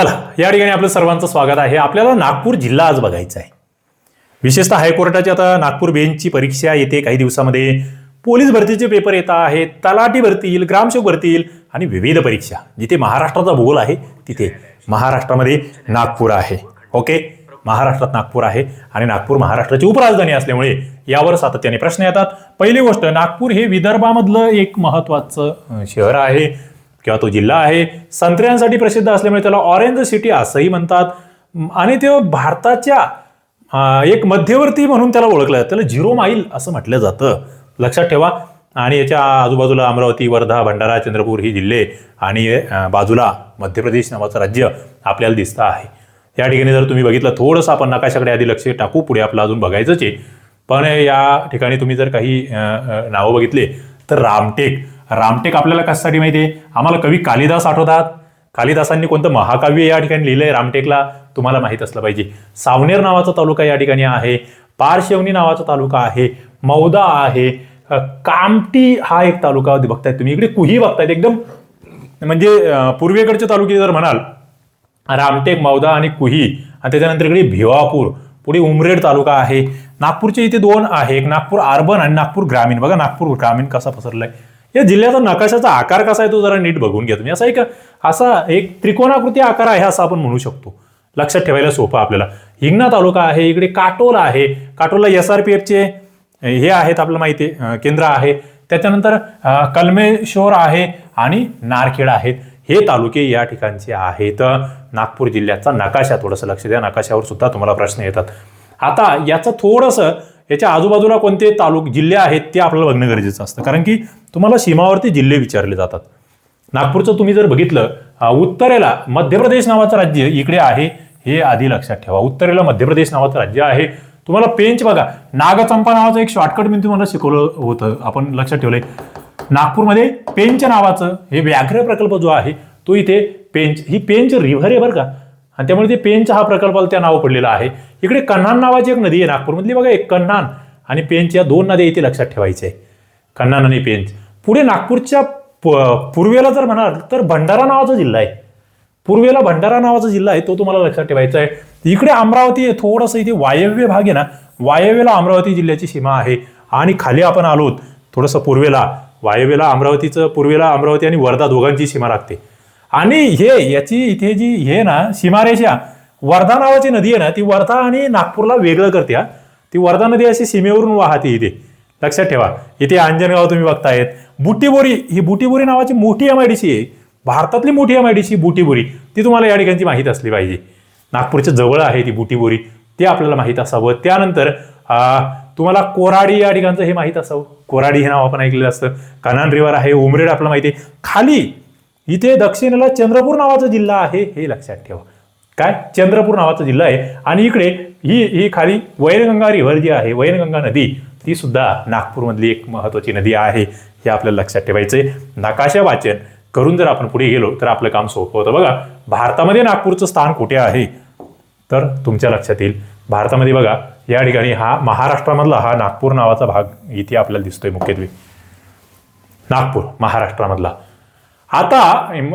चला या ठिकाणी आपलं सर्वांचं स्वागत आहे. आपल्याला नागपूर जिल्हा आज बघायचा आहे. विशेषतः हायकोर्टाची आता नागपूर बेंचची परीक्षा येते काही दिवसामध्ये. पोलीस भरतीचे पेपर येत आहेत तलाठी भरती येईल ग्रामसेवक भरती येईल आणि विविध परीक्षा. जिथे महाराष्ट्राचा भूगोल आहे तिथे महाराष्ट्रामध्ये नागपूर आहे. ओके? महाराष्ट्रात नागपूर आहे आणि नागपूर महाराष्ट्राची उपराजधानी असल्यामुळे यावर सातत्याने प्रश्न येतात. पहिली गोष्ट नागपूर हे विदर्भामधलं एक महत्त्वाचं शहर आहे. किंवा तो जिल्हा आहे संत्र्यांसाठी प्रसिद्ध असल्यामुळे त्याला ऑरेंज सिटी असंही म्हणतात. आणि तो भारताच्या एक मध्यवर्ती म्हणून त्याला ओळखलं जातं. त्याला झिरो माईल असं म्हटलं जातं. लक्षात ठेवा. आणि याच्या आजूबाजूला अमरावती वर्धा भंडारा चंद्रपूर ही जिल्हे आणि बाजूला मध्य प्रदेश नावाचं राज्य आपल्याला दिसतं आहे. या ठिकाणी जर तुम्ही बघितलं थोडंसं आपण नकाशाकडे आधी लक्ष टाकू. पुढे आपलं अजून बघायचंच आहे. पण या ठिकाणी तुम्ही जर काही नावं बघितले तर रामटेक. रामटेक आपल्याला कशासाठी माहिती आहे आम्हाला कवी कालिदास आठवतात. कालिदासांनी कोणतं महाकाव्य या ठिकाणी लिहिलं आहे रामटेकला? तुम्हाला माहीत असलं पाहिजे. सावनेर नावाचा तालुका या ठिकाणी आहे. पारशेवणी नावाचा तालुका आहे. मौदा आहे. कामटी हा एक तालुका बघतायत तुम्ही. इकडे कुही बघतायत एकदम. म्हणजे पूर्वेकडचे तालुके जर म्हणाल रामटेक मौदा आणि कुही आणि त्याच्यानंतर इकडे भिवापूर. पुढे उमरेड तालुका आहे. नागपूरचे इथे दोन आहे. एक नागपूर अर्बन आणि नागपूर ग्रामीण. बघा नागपूर ग्रामीण कसा पसरलाय. या जिल्ह्याचा नकाशाचा आकार कसा आहे तो जरा नीट बघून घ्या तुम्ही. असा एक असा एक त्रिकोणाकृती आकार आहे असं आपण म्हणू शकतो. लक्षात ठेवायला सोपं आपल्याला. हिंगणा तालुका आहे इकडे काटोल आहे. काटोलला एस आर पी एफचे हे आहेत आपल्याला माहिती आहे केंद्र आहे. त्याच्यानंतर कलमेश्वर आहे आणि नारखेड आहेत. हे तालुके या ठिकाणचे आहेत. नागपूर जिल्ह्याचा नकाशा थोडंसं लक्ष द्या. नकाशावर सुद्धा तुम्हाला प्रश्न येतात. आता याचं थोडंसं याच्या आजूबाजूला कोणते तालुक जिल्हे आहेत ते आपल्याला बघणं गरजेचं असतं. कारण की तुम्हाला सीमावरती जिल्हे विचारले जातात. नागपूरचं तुम्ही जर बघितलं उत्तरेला मध्य प्रदेश नावाचं राज्य इकडे आहे हे आधी लक्षात ठेवा. उत्तरेला मध्य प्रदेश नावाचं राज्य आहे. तुम्हाला पेंच बघा. नागचंपा नावाचं एक शॉर्टकट मी तुम्हाला शिकवलं होतं. आपण लक्षात ठेवलंय. नागपूरमध्ये पेंच नावाचं हे व्याघ्र प्रकल्प जो आहे तो इथे पेंच ही पेंच रिव्हर आहे बरं का. आणि त्यामुळे ते पेंच हा प्रकल्पाला त्या नाव पडलेला आहे. इकडे कन्हान नावाची एक नदी आहे नागपूरमधली. बघा एक कन्हान आणि पेंच या दोन नद्या इथे लक्षात ठेवायचे. आहे कन्हान आणि पेंच. पुढे नागपूरच्या पूर्वेला जर म्हणाल तर भंडारा नावाचा जिल्हा आहे. पूर्वेला भंडारा नावाचा जिल्हा आहे तो तुम्हाला लक्षात ठेवायचा आहे. इकडे अमरावती आहे थोडंसं इथे वायव्य भाग आहे ना वायव्यला अमरावती जिल्ह्याची सीमा आहे. आणि खाली आपण आलोत थोडंसं पूर्वेला वायव्यला अमरावतीचं पूर्वेला अमरावती आणि वर्धा दोघांची सीमा लागते. आणि हे याची इथे जी हे ना सीमारेषा वर्धा नावाची नदी आहे ना ती वर्धा आणि नागपूरला वेगळं करते हा. ती वर्धा नदी अशी सीमेवरून वाहते इथे. लक्षात ठेवा. इथे अंजनगाव तुम्ही बघतायत. बुटीबोरी ही बुटीबोरी नावाची मोठी एम आय डी सी आहे. भारतातली मोठी M I D C Butibori ती तुम्हाला या ठिकाणची माहीत असली पाहिजे. नागपूरच्या जवळ आहे ती बुटीबोरी ते आपल्याला माहीत असावं. त्यानंतर तुम्हाला कोराडी या ठिकाणचं हे माहीत असावं. कोराडी हे नाव आपण ऐकलेलं असतं. कनान रिव्हर आहे उमरेड आपल्याला माहिती आहे. खाली इथे दक्षिणेला चंद्रपूर नावाचा जिल्हा आहे हे लक्षात ठेवा. काय? चंद्रपूर नावाचा जिल्हा आहे. आणि इकडे ही ही खाली वैनगंगा रिव्हर जी आहे वैनगंगा नदी ती सुद्धा नागपूरमधली एक महत्वाची नदी आहे हे आपल्याला लक्षात ठेवायचं आहे. नकाशा वाचन करून जर आपण पुढे गेलो तर आपलं काम सोपं होतं. बघा भारतामध्ये नागपूरचं स्थान कुठे आहे? तर तुमच्या लक्षात येईल. भारतामध्ये बघा या ठिकाणी हा महाराष्ट्रामधला हा नागपूर नावाचा भाग इथे आपल्याला दिसतोय मुख्यत्वे. नागपूर महाराष्ट्रामधला. आता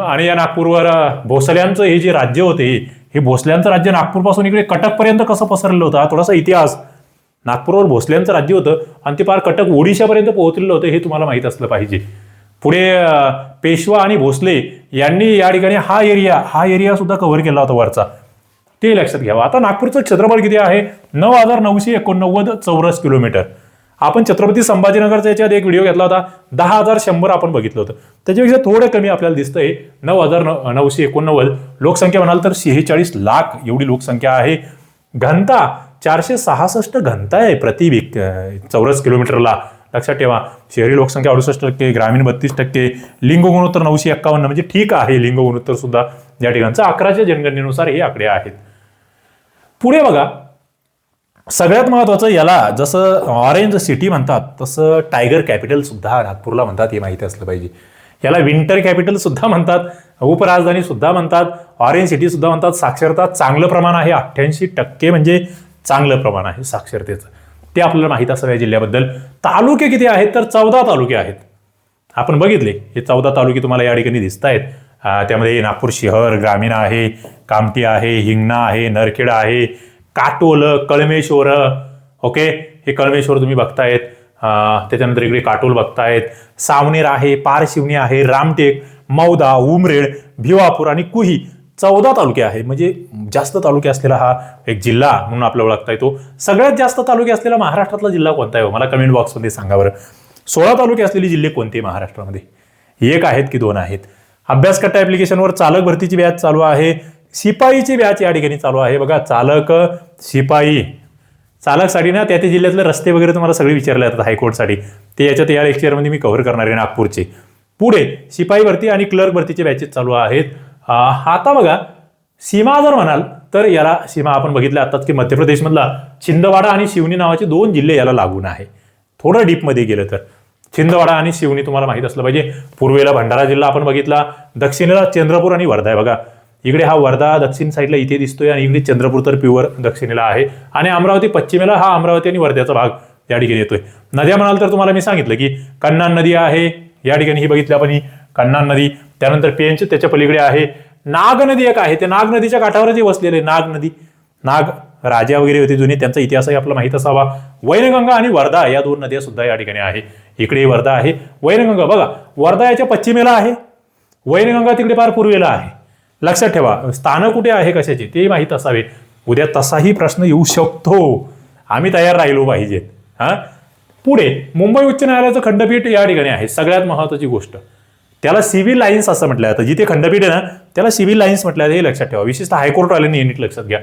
आणि या नागपूरवर भोसल्यांचं हे जे राज्य होते हे भोसल्यांचं राज्य नागपूरपासून इकडे कटकपर्यंत कसं पसरलेलं होतं? हा थोडासा इतिहास. नागपूरवर भोसल्यांचं राज्य होतं आणि ते पार कटक ओडिशापर्यंत पोहोचलेलं होतं हे तुम्हाला माहीत असलं पाहिजे. पुढे पेशवा आणि भोसले यांनी या ठिकाणी हा एरिया हा एरिया सुद्धा कव्हर केला होता वरचा. ते लक्षात घ्यावं. आता नागपूरचं क्षेत्रफळ किती आहे? नऊ हजार नऊशे एकोणनव्वद चौरस किलोमीटर. आपण छत्रपती संभाजीनगरचा याच्यात एक व्हिडिओ घेतला होता. दहा हजार शंभर आपण बघितलं होतं. त्याच्यापेक्षा थोडं कमी आपल्याला दिसतंय. नऊ हजार नऊ- नऊशे एकोणनव्वद. लोकसंख्या म्हणाल तर शेहेचाळीस लाख एवढी लोकसंख्या आहे. घनता चारशे सहासष्ट घनता आहे प्रति विक चौरस किलोमीटरला. लक्षात ठेवा शहरी लोकसंख्या अडुसष्ट टक्के ग्रामीण बत्तीस टक्के लिंग गुणोत्तर नऊशे एक्कावन्न म्हणजे ठीक आहे लिंग गुणोत्तर सुद्धा या ठिकाणचं. अकराच्या जनगणनेनुसार हे आकडे आहेत. पुढे बघा सगळ्यात महत्वाचं याला जसं ऑरेंज सिटी म्हणतात तसं टायगर कॅपिटल सुद्धा नागपूरला म्हणतात हे माहिती असलं पाहिजे. याला विंटर कॅपिटल सुद्धा म्हणतात उपराजधानी सुद्धा म्हणतात ऑरेंज सिटी सुद्धा म्हणतात. साक्षरता चांगलं प्रमाण आहे अठ्ठ्याऐंशी टक्के म्हणजे चांगलं प्रमाण आहे साक्षरतेचं. ते आपल्याला माहीत असावं या जिल्ह्याबद्दल. तालुके किती आहेत? तर चौदा तालुके आहेत. आपण बघितले हे चौदा तालुके तुम्हाला या ठिकाणी दिसत आहेत. त्यामध्ये नागपूर शहर ग्रामीण आहे कामटी आहे हिंगणा आहे नरखेड आहे काटोल कळमेश्वर ओके? हे कळमेश्वर तुम्ही बघतायत. त्याच्यानंतर इकडे काटोल बघतायत. सावनेर आहे पारशिवणी आहे रामटेक मौदा उमरेड भिवापूर आणि कुही. चौदा तालुके आहे. म्हणजे जास्त तालुके असलेला हा एक जिल्हा म्हणून आपल्याला ओळखता येतो. सगळ्यात जास्त तालुके असलेला महाराष्ट्रातला जिल्हा कोणता आहे हो? मला कमेंट बॉक्समध्ये सांगा बरं. सोळा तालुके असलेले जिल्हे कोणते महाराष्ट्रामध्ये? एक आहेत की दोन आहेत? अभ्यासकट्टा ऍप्लिकेशनवर चालक भरतीची बॅच चालू आहे. शिपाईची बॅच या ठिकाणी चालू आहे. बघा चालक शिपाई चालकसाठी ना त्या त्या जिल्ह्यातले रस्ते वगैरे तुम्हाला सगळे विचारले जातात हायकोर्टसाठी. ते याच्यात या लेक्चरमध्ये मी कव्हर करणार आहे नागपूरचे. पुढे शिपाई भरती आणि क्लर्क भरतीचे बॅचेस चालू आहेत. आता बघा सीमा जर म्हणाल तर याला सीमा आपण बघितल्या आताच की मध्य प्रदेशमधला छिंदवाडा आणि शिवनी नावाचे दोन जिल्हे याला लागून आहे. थोडं डीपमध्ये गेलं तर. छिंदवाडा आणि शिवनी तुम्हाला माहीत असलं पाहिजे. पूर्वेला भंडारा जिल्हा आपण बघितला. दक्षिणेला चंद्रपूर आणि वर्धा आहे बघा. इकडे हा वर्धा दक्षिण साईडला इथे दिसतोय आणि इकडे चंद्रपूर तर प्युअर दक्षिणेला आहे. आणि अमरावती पश्चिमेला हा अमरावती आणि वर्ध्याचा भाग या ठिकाणी येतोय. नद्या म्हणाल तर तुम्हाला मी सांगितलं की कन्नान नदी आहे. या ठिकाणी ही बघितली आपण ही कन्नान नदी. त्यानंतर पेंच त्याच्या पलीकडे आहे. नाग नदी एक आहे. ते नाग नदीच्या काठावर जे वसलेले नाग नदी. नाग राजा वगैरे होते जुने. त्यांचा इतिहासही आपला माहीत असावा. वैनगंगा आणि वर्धा या दोन नद्या सुद्धा या ठिकाणी आहे. इकडे वर्धा आहे. वैनगंगा बघा. वर्धा याच्या पश्चिमेला आहे. वैनगंगा तिकडे फार पूर्वेला आहे. लक्षात ठेवा स्थानं कुठे आहे कशाची ते माहीत असावे. उद्या तसाही प्रश्न येऊ शकतो. आम्ही तयार राहिलो पाहिजे. हा? पुढे मुंबई उच्च न्यायालयाचं खंडपीठ या ठिकाणी आहे सगळ्यात महत्वाची गोष्ट. त्याला सिव्हिल लाईन्स असं म्हटलं जातं जिथे खंडपीठ आहे ना त्याला सिव्हिल लाईन्स म्हटलं जातं हे लक्षात ठेवा. विशेषतः हायकोर्टवाल्यांनी युनिट लक्षात घ्या.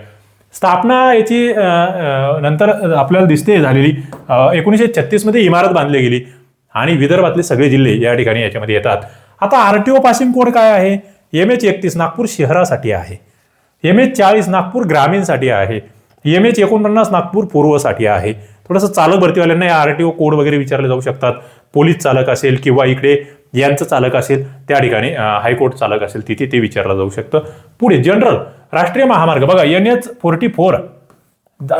स्थापना याची नंतर आपल्याला दिसते झालेली एकोणीसशे छत्तीसमध्ये इमारत बांधली गेली. आणि विदर्भातले सगळे जिल्हे या ठिकाणी याच्यामध्ये येतात. आता R T O passing code काय आहे? एम एच एकतीस नागपूर शहरासाठी आहे. एम एच चाळीस नागपूर ग्रामीणसाठी आहे. एम एच एकोणपन्नास नागपूर पूर्वसाठी आहे. थोडंसं चालक भरतीवाल्यांना या ओ कोड वगैरे विचारले जाऊ शकतात. पोलीस चालक असेल किंवा इकडे यांचं चालक असेल त्या ठिकाणी हायकोर्ट चालक असेल तिथे ते विचारलं जाऊ शकतं. पुढे जनरल राष्ट्रीय महामार्ग. बघा एन एच फोर्टी फोर.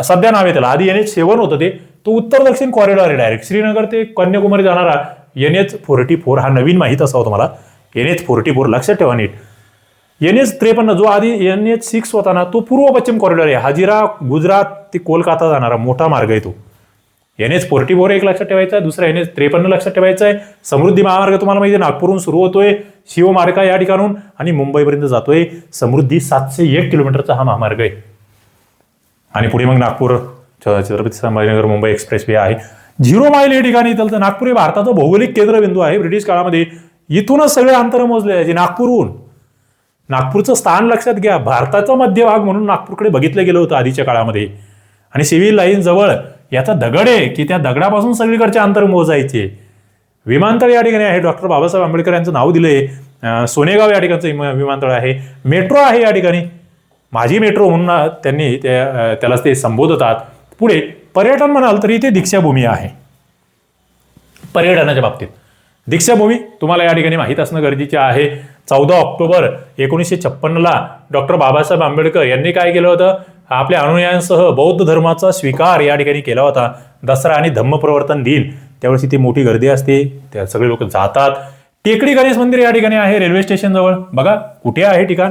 सध्या नाव आहे त्याला. आधी एन एच सेवन होतं ते. तो उत्तर दक्षिण कॉरिडॉर आहे डायरेक्ट श्रीनगर ते कन्याकुमारी जाणारा एन एच फोर्टी फोर हा नवीन माहीत असावा तुम्हाला. एन एच फोर्टी फोर लक्षात ठेवा नीट. एन एच त्रेपन्न जो आधी एन एच सिक्स होता ना तो पूर्व पश्चिम कॉरिडॉर आहे. हाजिरा गुजरात ते कोलकाता जाणारा मोठा मार्ग आहे तो. एन एच फोर्टी फोर एक लक्षात ठेवायचा आहे. दुसरा एन एच त्रेपन्न लक्षात ठेवायचा आहे. समृद्धी महामार्ग तुम्हाला माहिती आहे नागपूरहून सुरू होतोय. शिवमार्गा या ठिकाणून आणि मुंबईपर्यंत जातोय. समृद्धी सातशे एक किलोमीटरचा हा महामार्ग आहे. आणि पुढे मग नागपूर छत्रपती संभाजीनगर मुंबई एक्सप्रेस वे आहे. झिरो माईल या ठिकाणी तर नागपूर हे भारताचं भौगोलिक केंद्रबिंदू आहे. ब्रिटिश काळामध्ये इथूनच सगळे अंतर मोजले जायचे नागपूरहून. नागपूरचं स्थान लक्षात घ्या. भारताचा मध्यभाग म्हणून नागपूरकडे बघितलं गेलं होतं आधीच्या काळामध्ये. आणि सिव्हिल लाईन जवळ याचा दगड आहे की त्या दगडापासून सगळीकडचे अंतर मोजायचे. विमानतळ या ठिकाणी आहे. डॉक्टर बाबासाहेब आंबेडकर यांचं नाव दिलंय. सोनेगाव या ठिकाणचं विमानतळ आहे. मेट्रो आहे या ठिकाणी. माझी मेट्रो म्हणून त्यांनी त्या त्याला ते संबोधतात. पुढे पर्यटन म्हणाल तर इथे दीक्षाभूमी आहे. पर्यटनाच्या बाबतीत. दीक्षाभूमी तुम्हाला या ठिकाणी माहीत असणं गरजेचे आहे. चौदा ऑक्टोबर एकोणीसशे छप्पन्नला डॉक्टर बाबासाहेब आंबेडकर यांनी काय केलं होतं? आपल्या अनुयायांसह बौद्ध धर्माचा स्वीकार या ठिकाणी केला होता. दसरा आणि धम्मप्रवर्तन दिन. त्यावेळेस तिथे मोठी गर्दी असते. त्या सगळे लोक जातात. टेकडी गणेश मंदिर या ठिकाणी आहे रेल्वे स्टेशन जवळ. बघा कुठे आहे ठिकाण?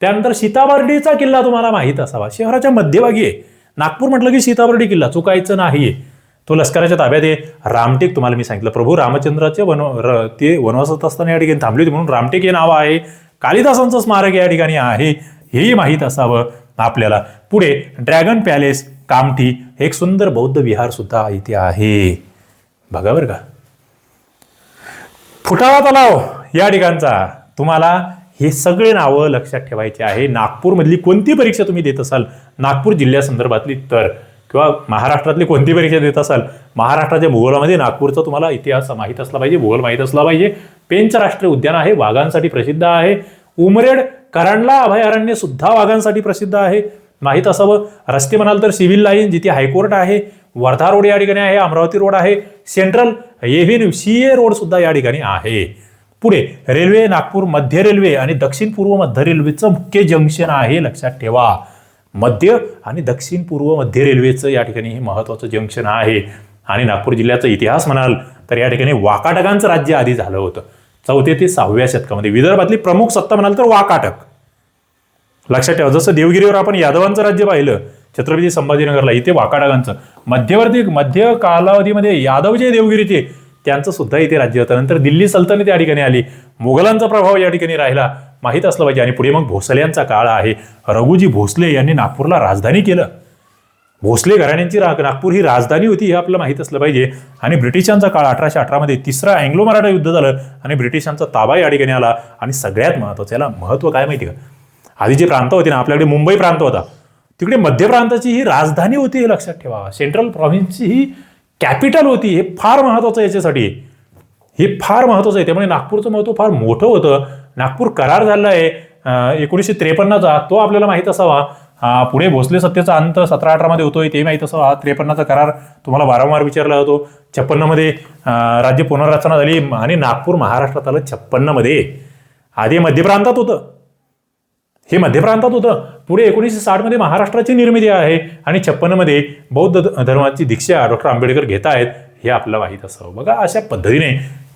त्यानंतर सीताबर्डीचा किल्ला तुम्हाला माहीत असावा. शहराच्या मध्यभागी आहे. नागपूर म्हटलं की सीताबर्डी किल्ला. चुकायचं नाहीये. तो लष्कराच्या ताब्यात आहे. रामटेक तुम्हाला मी सांगितलं. प्रभू रामचंद्राचे वन र- ते वनवासात असताना या ठिकाणी थांबली होती म्हणून रामटेक हे नाव आहे. कालिदासांचं स्मारक या ठिकाणी आहे. हेही माहीत असावं आपल्याला. पुढे ड्रॅगन पॅलेस कामठी हे एक सुंदर बौद्ध विहार सुद्धा इथे आहे. बघा बरं का. फुटाळा तलाव या ठिकाणचा. तुम्हाला हे सगळे नावं लक्षात ठेवायचे आहे. नागपूरमधली कोणती परीक्षा तुम्ही देत असाल? नागपूर जिल्ह्यासंदर्भातली तर. किंवा महाराष्ट्रातली कोणती परीक्षा देत असाल महाराष्ट्राच्या भूगोलामध्ये नागपूरचा तुम्हाला इतिहास माहीत असला पाहिजे भूगोल माहीत असला पाहिजे. पेंच राष्ट्रीय उद्यान आहे वाघांसाठी प्रसिद्ध आहे. उमरेड करांडला अभयारण्य सुद्धा वाघांसाठी प्रसिद्ध आहे. माहीत असावं. रस्ते म्हणाल तर सिव्हिल लाईन जिथे हायकोर्ट आहे. वर्धा रोड या ठिकाणी आहे अमरावती रोड आहे. Central avenue C A road सुद्धा या ठिकाणी आहे. पुढे रेल्वे नागपूर मध्य रेल्वे आणि दक्षिण पूर्व मध्य रेल्वेचं मुख्य जंक्शन आहे लक्षात ठेवा. मध्य आणि दक्षिण पूर्व मध्य रेल्वेचं या ठिकाणी हे महत्वाचं जंक्शन आहे. आणि नागपूर जिल्ह्याचा इतिहास म्हणाल तर या ठिकाणी वाकाटकांचं राज्य आधी झालं होतं. चौथ्या ते सहाव्या शतकामध्ये. विदर्भातली प्रमुख सत्ता म्हणाल तर वाकाटक. लक्षात ठेवा जसं देवगिरीवर आपण यादवांचं राज्य पाहिलं छत्रपती संभाजीनगरला इथे वाकाटकांचं. मध्यवर्ती मध्य कालावधीमध्ये यादव जे देवगिरीचे त्यांचं सुद्धा इथे राज्य होतं. नंतर दिल्ली सल्तनत या ठिकाणी आली. मुघलांचा प्रभाव या ठिकाणी राहिला. माहीत असलं पाहिजे. आणि पुढे मग भोसल्यांचा काळ आहे. रघुजी भोसले यांनी नागपूरला राजधानी केलं. भोसले घराण्यांची रा नागपूर ही राजधानी होती हे आपल्याला माहीत असलं पाहिजे. आणि ब्रिटिशांचा काळ अठराशे अठरामध्ये तिसरा अँग्लो मराठा युद्ध झालं आणि ब्रिटिशांचा ताबा या ठिकाणी आला. आणि सगळ्यात महत्त्वाचं याला महत्त्व काय माहिती का? आधी जे प्रांत होते ना आपल्याकडे मुंबई प्रांत होता. तिकडे मध्य प्रांताची ही राजधानी होती हे लक्षात ठेवा. सेंट्रल प्रॉव्हिन्सची ही कॅपिटल होती हे फार महत्त्वाचं याच्यासाठी. हे फार महत्त्वाचं आहे. त्यामुळे नागपूरचं महत्त्व फार मोठं होतं. नागपूर करार झाला आहे एकोणीसशे त्रेपन्नचा तो आपल्याला माहीत असावा. पुढे भोसले सत्तेचा अंत सतरा अठरामध्ये होतोय ते माहीत असावा. हा त्रेपन्नचा करार तुम्हाला वारंवार विचारला जातो. छप्पन्नमध्ये राज्य पुनर्रचना झाली आणि नागपूर महाराष्ट्रात आलं छप्पन्नमध्ये. आधी मध्य प्रांतात होतं. हे मध्य प्रांतात होतं. पुढे एकोणीसशे साठमध्ये महाराष्ट्राची निर्मिती आहे आणि छप्पन्नमध्ये बौद्ध धर्माची दीक्षा डॉक्टर आंबेडकर घेत आहेत हे आपल्याला माहीत असावं. बघा अशा पद्धतीने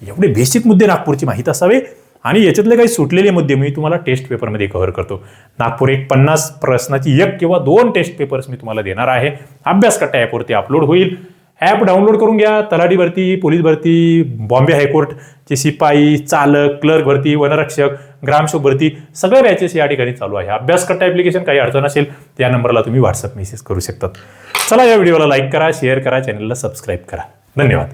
एवढे बेसिक मुद्दे नागपूरची माहीत असावे. आणि याच्यातले काही सुटलेले मुद्दे मी तुम्हाला टेस्ट पेपरमध्ये कव्हर करतो. नागपूर एक पन्नास प्रश्नाची एक किंवा दोन टेस्ट पेपर्स मी तुम्हाला देणार आहे. अभ्यास कट्टा ॲपवरती अपलोड होईल. ॲप डाउनलोड करून घ्या. तलाठी भरती पोलीस भरती बॉम्बे हायकोर्टचे शिपाई चालक क्लर्क भरती वनरक्षक ग्रामसेवक भरती सगळे बॅचेस या ठिकाणी चालू आहे. अभ्यास कट्टा ॲप्लिकेशन काही अडचण असेल त्या नंबरला तुम्ही व्हॉट्सअप मेसेज करू शकतात. चला या व्हिडिओला लाईक करा शेअर करा चॅनलला सबस्क्राईब करा. धन्यवाद.